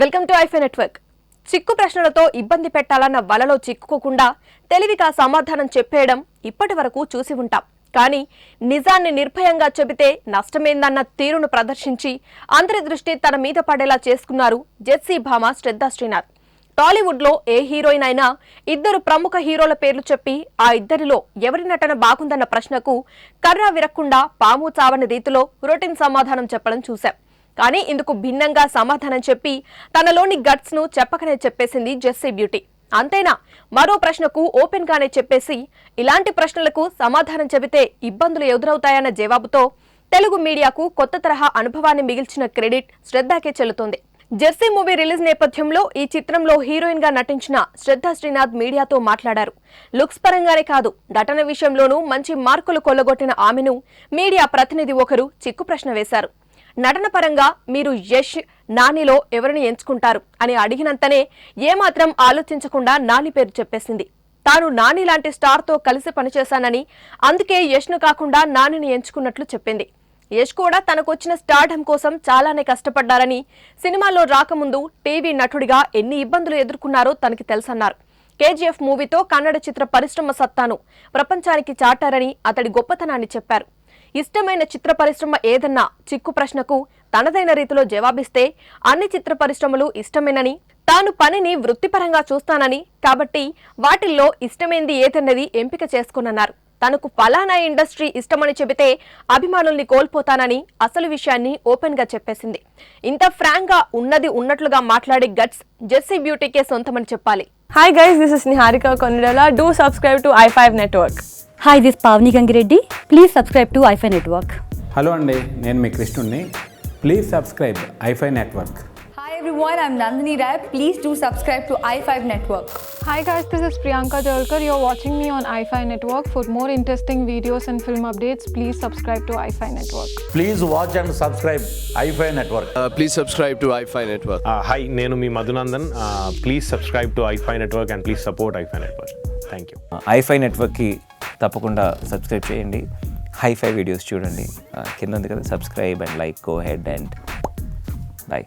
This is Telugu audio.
Welcome to iFi network. చిక్కు ప్రశ్నలతో ఇబ్బంది పెట్టాలన్న వలలో చిక్కుకోకుండా తెలివిగా సమాధానం చెప్పేయడం ఇప్పటి వరకు చూసి ఉంటాం. కానీ నిజాన్ని నిర్భయంగా చెబితే నష్టమేందన్న తీరును ప్రదర్శించి అందరి దృష్టి తన మీద పడేలా చేసుకున్నారు జెస్సీ భామ శ్రద్ధా శ్రీనాథ్. టాలీవుడ్లో ఏ హీరోయిన్ అయినా ఇద్దరు ప్రముఖ హీరోల పేర్లు చెప్పి ఆ ఇద్దరిలో ఎవరి నటన బాగుందన్న ప్రశ్నకు కర్ర విరక్కుండా పాము చావని రీతిలో రొటీన్ సమాధానం చెప్పడం చూశాం. కానీ ఇందుకు భిన్నంగా సమాధానం చెప్పి తనలోని గట్స్ను చెప్పకనే చెప్పేసింది జెస్సీ బ్యూటీ. అంతేనా? మరో ప్రశ్నకు ఓపెన్ గానే చెప్పేసి ఇలాంటి ప్రశ్నలకు సమాధానం చెబితే ఇబ్బందులు ఎదురవుతాయన్న జవాబుతో తెలుగు మీడియాకు కొత్త తరహా అనుభవాన్ని మిగిల్చిన క్రెడిట్ శ్రద్ధకే చెల్లుతోంది. జెర్సీ మూవీ రిలీజ్ నేపథ్యంలో ఈ చిత్రంలో హీరోయిన్గా నటించిన శ్రద్ధ శ్రీనాథ్ మీడియాతో మాట్లాడారు. లుక్స్ పరంగానే కాదు నటన విషయంలోనూ మంచి మార్కులు కొల్లగొట్టిన ఆమెను మీడియా ప్రతినిధి ఒకరు చిక్కు ప్రశ్న వేశారు. నటన పరంగా మీరు యష్ నానిలో ఎవరిని ఎంచుకుంటారు అని అడిగినంతనే ఏమాత్రం ఆలోచించకుండా నాని పేరు చెప్పేసింది. తాను నాని లాంటి స్టార్తో కలిసి పనిచేశానని అందుకే యష్ను కాకుండా నానిని ఎంచుకున్నట్లు చెప్పింది. యష్ కూడా తనకొచ్చిన స్టార్డమ్ కోసం చాలానే కష్టపడ్డారని సినిమాల్లో రాకముందు టీవీ నటుడిగా ఎన్ని ఇబ్బందులు ఎదుర్కొన్నారో తనకి తెలుసన్నారు. కేజీఎఫ్ మూవీతో కన్నడ చిత్ర పరిశ్రమ సత్తాను ప్రపంచానికి చాటారని అతడి గొప్పతనాన్ని చెప్పారు. ఇష్టమైన చిత్ర పరిశ్రమ ఏదన్నా చిక్కు ప్రశ్నకు తనదైన రీతిలో జవాబిస్తే అన్ని చిత్ర పరిశ్రమలు ఇష్టమేనని తాను పనిని వృత్తిపరంగా చూస్తానని కాబట్టి వాటిల్లో ఇష్టమైంది ఏదన్నది ఎంపిక చేసుకోనన్నారు. తనకు ఫలానా ఇండస్ట్రీ ఇష్టమని చెబితే అభిమానుల్ని కోల్పోతానని అసలు విషయాన్ని ఓపెన్గా చెప్పేసింది. ఇంత ఫ్రాంక్గా ఉన్నది ఉన్నట్లుగా మాట్లాడే గట్స్ జెస్సీ బ్యూటీకే సొంతమని చెప్పాలి. Hi guys this is Niharika Konidela do subscribe to I five network hi this Pavani Gangireddy please subscribe to I five network hello అండి నేను మీ కృష్ణుణ్ణి please subscribe I five network hi everyone I'm Nandini Rai please do subscribe to I network hi guys this is Priyanka Jolkar you're watching me on I five network for more interesting videos and film updates please subscribe to I five network please watch and subscribe iFi network please subscribe to iFi network hi నేను మీ Madhunandan please subscribe to iFi network and please support iFi network thank you iFi నెట్వర్క్కి తప్పకుండా సబ్స్క్రైబ్ చేయండి. హైఫై వీడియోస్ చూడండి. కింద ఉంది కదా subscribe and like go ahead and bye